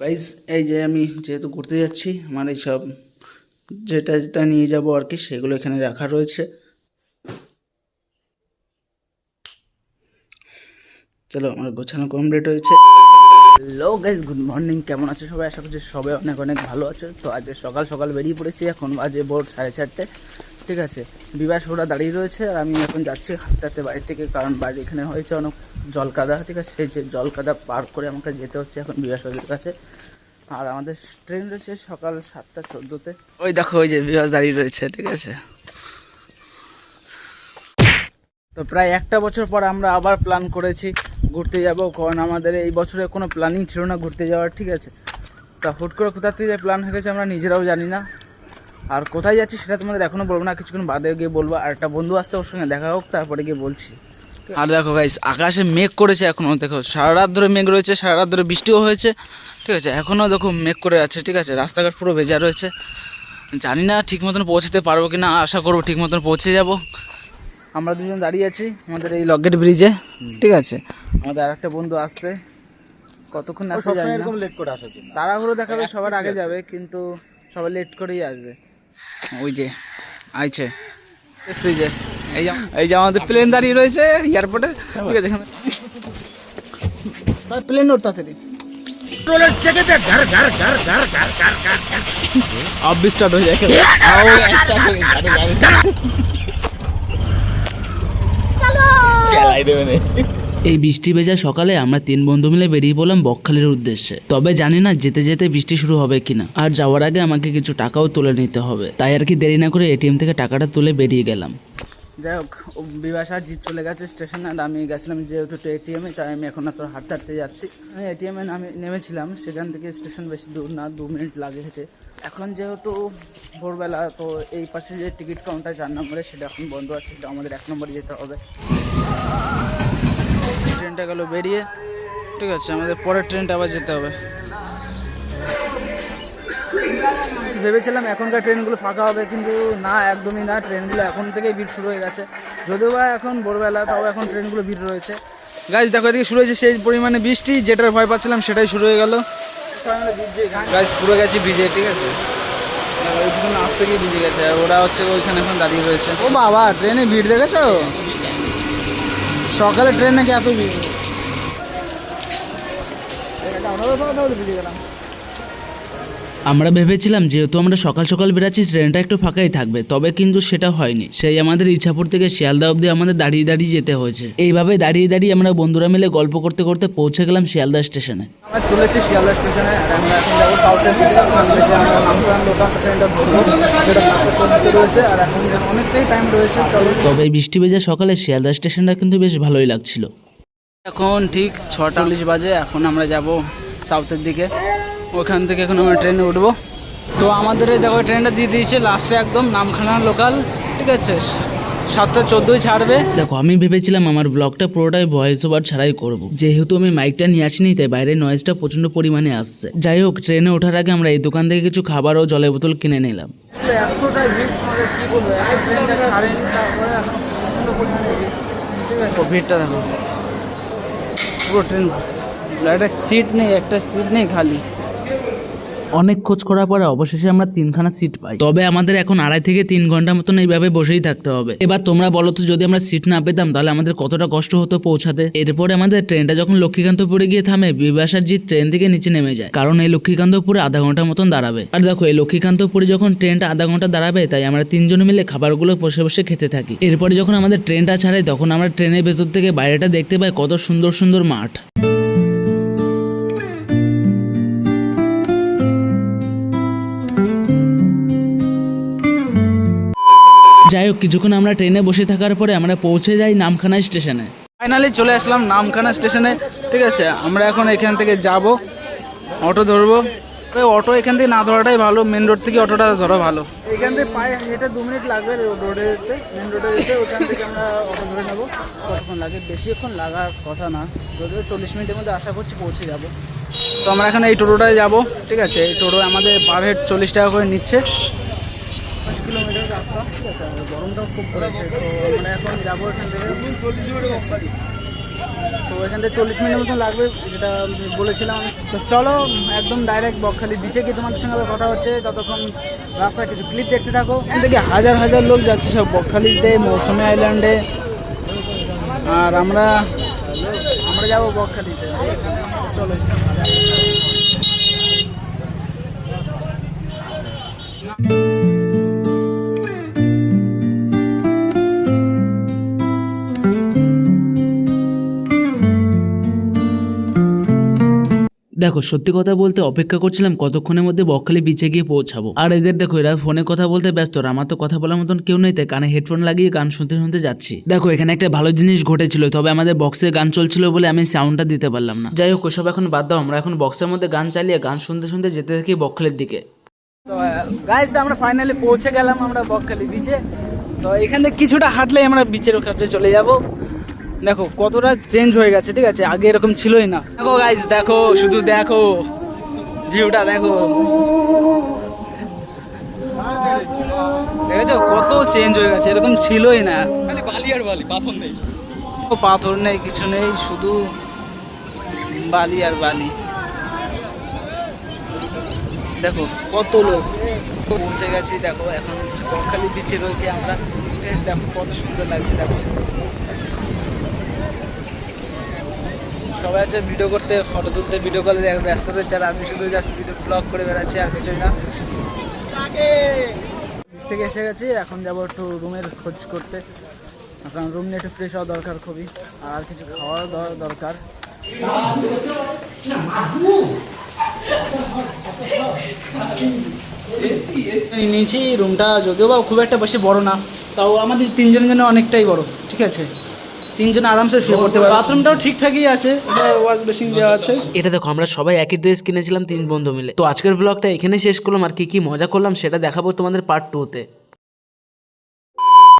Guys এই যে আমি যেহেতু ঘুরতে যাচ্ছি, আমার এই সব যেটা যেটা নিয়ে যাব আর কি, সেগুলো এখানে রাখা রয়েছে। চলো, আমার গোছানো কমপ্লিট হয়েছে। হ্যালো গাইস গুড মর্নিং কেমন আছো সবাই? আশা করছি সবাই অনেক অনেক ভালো আছো। তো আজকে সকাল সকাল বেরিয়ে পড়েছি, এখন বাজে ভোর সাড়ে চারটে। ঠিক আছে। বিবাস ওরা দাঁড়িয়ে রয়েছে আর আমি এখন যাচ্ছি হাঁটতে বাড়ি থেকে কারণ বাড়ি এখানে হয়েছে অনেক জল কাদা ঠিক আছে? সেই যে জল কাদা পার করে আমাকে যেতে হচ্ছে এখন বিবাস ওদের কাছে। আর আমাদের ট্রেন রয়েছে সকাল সাতটা চোদ্দোতে। ওই দেখো ওই যে বিবাস দাঁড়িয়ে রয়েছে ঠিক আছে? তো প্রায় একটা বছর পর আমরা আবার প্ল্যান করেছি ঘুরতে যাব কারণ আমাদের এই বছরে কোনো প্ল্যানিং ছিল না ঘুরতে যাওয়ার ঠিক আছে? তা হুট করে কোথা থেকে প্ল্যান হয়ে গেছে আমরা নিজেরাও জানি না। আর কোথায় যাচ্ছি সেটা তোমাদের এখনও বলব না কিছুক্ষণ বাদে গিয়ে বলব। আর একটা বন্ধু আসছে ওর সঙ্গে দেখা হোক তারপরে গিয়ে বলছি। আর দেখো গাইস আকাশে মেঘ করেছে এখনও দেখো সারা রাত ধরে মেঘ রয়েছে সারা রাত ধরে বৃষ্টিও হয়েছে ঠিক আছে? এখনও দেখো মেঘ করে আছে ঠিক আছে? রাস্তাঘাট পুরো ভেজা রয়েছে। জানি না ঠিক মতন পৌঁছতে পারব কি না আশা করব ঠিক মতন পৌঁছে যাব। আমরা দুজন দাঁড়িয়ে আছি আমাদের এই লগেট ব্রিজে ঠিক আছে? আমাদের আর একটা বন্ধু আসছে। কতক্ষণ আসছে জানি না। তাড়াহুড়ো দেখাবে সবার আগে যাবে কিন্তু সবাই লেট করেই আসবে। ওই যে আইছে এসছে যে এই যে এই যে আমাদের প্লেন দাঁড়িয়ে রয়েছে এয়ারপোর্টে ঠিক আছে এখানে প্লেন ওর তাড়াতাড়ি अब भी स्टार्ट हो जाएगा এই বৃষ্টি ভেজা সকালে আমরা তিন বন্ধু মিলে বেরিয়ে পড়লাম বকখালির উদ্দেশ্যে। তবে জানি না যেতে যেতে বৃষ্টি শুরু হবে কিনা। আর যাওয়ার আগে আমাকে কিছু টাকাও তুলে নিতে হবে। তাই আর কি দেরি না করে এটিএম থেকে টাকাটা তুলে বেরিয়ে গেলাম। যাই হোক, ও বিবাসা জিত চলে গেছে স্টেশনে, আর আমি গেছিলাম যেহেতু তো এটিএমে তাই আমি এখন তো হাঁটতে হাঁটতে যাচ্ছি। আমি এটিএমে নামে, নেমেছিলাম, সেখান থেকে স্টেশন বেশি দূর না, দু মিনিট লাগে হেঁটে। এখন যেহেতু ভোরবেলা, তো এই পাশে যে টিকিট কাউন্টার চার নম্বরে সেটা এখন বন্ধ আছে, সেটা আমাদের এক নম্বরে যেতে হবে। ট্রেনটা গেল বেরিয়ে। ঠিক আছে আমাদের পরের ট্রেনটা আবার যেতে হবে। ভেবেছিলাম এখনকার ট্রেনগুলো ফাঁকা হবে কিন্তু না একদমই না। ট্রেনগুলো এখন থেকেই ভিড় শুরু হয়ে গেছে। যদিও বা এখন ভোরবেলা তাও এখন ট্রেনগুলো ভিড় রয়েছে। গাছ দেখো এদিকে শুরু হয়েছে সেই পরিমাণে বৃষ্টি। যেটার ভয় পাচ্ছিলাম সেটাই শুরু হয়ে গেল। গাছ পুরো গেছি ভিজে ঠিক আছে? ওইখানে আসতে গিয়ে ভিজে গেছে। আর ওরা হচ্ছে ওইখানে এখন দাঁড়িয়ে রয়েছে। ও বাবা ট্রেনে ভিড় দেখেছ? সকালে ট্রেন নাকি এত ভিড়? আমরা ভেবেছিলাম যেহেতু আমরা সকাল সকাল বেরাচ্ছি ট্রেনটা একটু ফাঁকাই থাকবে। তবে কিন্তু সেটা হয়নি। সেই আমাদের ইচ্ছাপুর থেকে শিয়ালদা অবধি আমাদের দাঁড়িয়ে দাঁড়িয়ে যেতে হয়েছে। এইভাবে দাঁড়িয়ে দাঁড়িয়ে আমরা বন্ধুরা মিলে গল্প করতে করতে পৌঁছে গেলাম শিয়ালদা স্টেশনে। আমরা চলেছি শিয়ালদা স্টেশনে আর আমরা এখন যাব সাউথের দিকে। লোকাল ট্রেনটা ধরবো সাতটা রয়েছে আর এখন অনেকটাই টাইম রয়েছে চলো। তবে বৃষ্টি ভেজা সকালে শিয়ালদা স্টেশনটা কিন্তু বেশ ভালোই লাগছিল। এখন ঠিক ছটা চল্লিশ বাজে এখন আমরা যাব সাউথের দিকে। ওখান থেকে এখন আমরা ট্রেনে উঠবো। তো আমাদের এই দেখো ট্রেনটা দিয়ে দিয়েছে লাস্টে একদম নামখানা লোকাল ঠিক আছে? সাতটা চোদ্দোই ছাড়বে। দেখো আমি ভেবেছিলাম আমার ব্লগটা পুরোটাই ভয়েস ওভার ছাড়াই করব। যেহেতু আমি মাইকটা নিয়ে আসিনি তাই বাইরের নয়েজটা প্রচণ্ড পরিমাণে আসছে। যাই হোক ট্রেনে ওঠার আগে আমরা এই দোকান থেকে কিছু খাবার ও জলের বোতল কিনে নিলাম। ভিড়টা দেখো। পুরো ট্রেন একটা সিট নেই একটা সিট নেই খালি। অনেক খোঁজ করার পরে অবশেষে আমরা তিনখানা সিট পাই। তবে আমাদের এখন আড়াই থেকে তিন ঘণ্টা মতন এইভাবে বসেই থাকতে হবে। এবার তোমরা বলো তো, যদি আমরা সিট না পেতাম, তাহলে আমাদের কতটা কষ্ট হতো পৌঁছাতে? এরপরে আমাদের ট্রেনটা যখন লক্ষ্মীকান্তপুরে গিয়ে থামে বিবাসার জিৎ ট্রেন থেকে নিচে নেমে যায়। কারণ এই লক্ষ্মীকান্তপুরে আধা ঘণ্টা মতন দাঁড়াবে। আর দেখো, এই লক্ষ্মীকান্তপুরে যখন ট্রেনটা আধা ঘণ্টা দাঁড়াবে, তাই আমরা তিনজন মিলে খাবারগুলো বসে বসে খেতে থাকি। এরপরে যখন আমাদের ট্রেনটা ছাড়ে, তখন আমরা ট্রেনের ভেতর থেকে বাইরেটা দেখতে পাই, কত সুন্দর সুন্দর মাঠ। যাই হোক কিছুক্ষণ আমরা ট্রেনে বসে থাকার পরে আমরা পৌঁছে যাই নামখানা স্টেশনে ফাইনালি চলে আসলাম নামখানা স্টেশনে ঠিক আছে? আমরা এখন এখান থেকে যাব অটো ধরবো। অটো এখান থেকে না ধরাটাই ভালো মেন রোড থেকে অটোটা ধরা ভালো। এখান থেকে পায়ে হেঁটে দু মিনিট লাগবে রোডে যেতে। মেন রোডে যেতে ওখান থেকে আমরা অটো ধরে নেব। কতক্ষণ লাগে? বেশিক্ষণ লাগার কথা না। যদিও চল্লিশ মিনিটের মধ্যে আশা করছি পৌঁছে যাব। তো আমরা এখন এই টোটোটায় যাব ঠিক আছে? এই টোটো আমাদের পার হেড চল্লিশ টাকা করে নিচ্ছে। ঠিক আছে গরমটাও খুব পড়েছে, তো আমরা এখন যাব এখান থেকে। চল্লিশ মিনিট তো এখান থেকে চল্লিশ মিনিটের মতো লাগবে, যেটা বলেছিলাম। তো চলো, একদম ডাইরেক্ট বকখালি বিচে গিয়ে তোমাদের সঙ্গে আবার কথা হচ্ছে। ততক্ষণ রাস্তায় কিছু ক্লিপ দেখতে থাকো। এখান থেকে হাজার হাজার লোক যাচ্ছে সব বকখালিতে, মৌসুমী আইল্যান্ডে আর আমরা আমরা যাব বকখালিতে। চলো দেখো, সত্যি কথা বলতে অপেক্ষা করছিলাম কতক্ষণের মধ্যে বকখালি বিচে গিয়ে পৌঁছাবো। আর এদের দেখো, এরা ফোনে কথা বলতে ব্যস্ত আমার তো কথা বলার মতন কেউ নেই, তাই কানে হেডফোন লাগিয়ে গান শুনতে শুনতে যাচ্ছি। দেখো, এখানে একটা ভালো জিনিস ঘটেছিল, তবে আমাদের বক্সে গান চলছিল বলে আমি সাউন্ডটা দিতে পারলাম না। যাই হোক, ওসব এখন বাদ দাও, আমরা এখন বক্সের মধ্যে গান চালিয়ে গান শুনতে শুনতে যেতে থাকি বকখালির দিকে। গাইস আমরা ফাইনালি পৌঁছে গেলাম আমরা বকখালি বিচে তো, এখান থেকে কিছুটা হাঁটলেই আমরা বিচের কাছে চলে যাব। দেখো কতটা চেঞ্জ হয়ে গেছে ঠিক আছে? আগে এরকম ছিলই না। দেখো গাইস দেখো শুধু দেখো। ভিউটা দেখো। দেখেছ? কত চেঞ্জ হয়ে গেছে এরকম ছিলই না। বালি আর বালি পাথর নেই। পাথর নেই কিছু নেই শুধু বালি আর বালি। দেখো কত লোক। পৌঁছে গেছি দেখো এখন বকখালি বিচে রয়েছি আমরা। দেখো কত সুন্দর লাগছে দেখো। সবাই আছে ভিডিও করতে ফটো তুলতে ভিডিও কলে ব্যস্ত রয়েছে, আর আমি শুধু জাস্ট ভিডিও ব্লগ করে বেড়াচ্ছি, আর কিছুই না। থেকে এসে গেছি, এখন যাব একটু রুমের খোঁজ করতে। কারণ রুম নিয়ে একটু ফ্রেশ হওয়া দরকার খুবই, আর কিছু খাওয়ার দ- দরকার। নিয়েছি রুমটা যদিও বা খুব একটা বেশি বড় না, তাও আমাদের তিনজন জন্য অনেকটাই বড়, ঠিক আছে? তিনজন আরামসে শুয়ে পড়তে পারে। বাথরুমটাও ঠিকঠাকই আছে ওয়াশ বেসিন দেওয়া আছে। এটা দেখো, আমরা সবাই একই ড্রেস কিনেছিলাম, তিন বন্ধু মিলে। তো আজকের ব্লগটা এখানে শেষ করলাম, আর কি কি মজা করলাম সেটা দেখাবো তোমাদের পার্ট টুতে